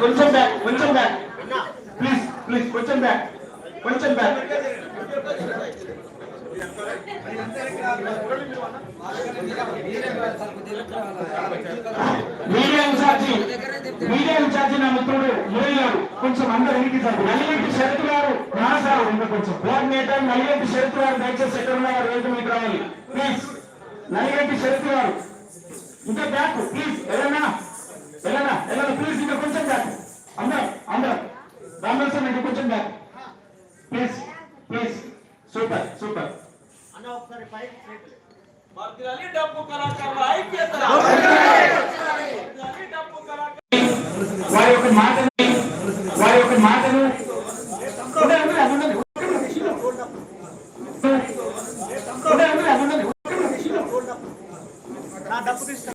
కొంచెం బ్యాక్ కొంచెం back please please కొంచెం బ్యాక్ కొంచెం back media incharge media incharge నా మిత్రుడు మురళి గారు. కొంచెం అందరు వెనక్కి సార్ నల్లిరెడ్డి గారు నా కొంచెం కోఆర్డినేటర్ నల్లిగంటి శరత్ గారు దయచేసి ఎక్కడ ఉన్నా గారు వేదిక మీకు రావాలి. ప్లీజ్ నల్లిగంటి శరత్ గారు. ఇంకా బ్యాక్ ప్లీజ్ వెళ్ళనా? వెళ్ళనా? వెళ్ళనా? ప్లీజ్ ఇంకా కొంచెం బ్యాక్ అందరం అందరం. రామేశ్వరం ఇంకా కొంచెం back please please super super కళాకారుల ఐక్యత వర్ధిల్లాలి డప్పు కళాకారుల. వారి యొక్క మాటను వారి యొక్క మాటను ఉండండి, ఉండండి, ఉండండి. ఉండండి, ఉండండి, ఉండండి.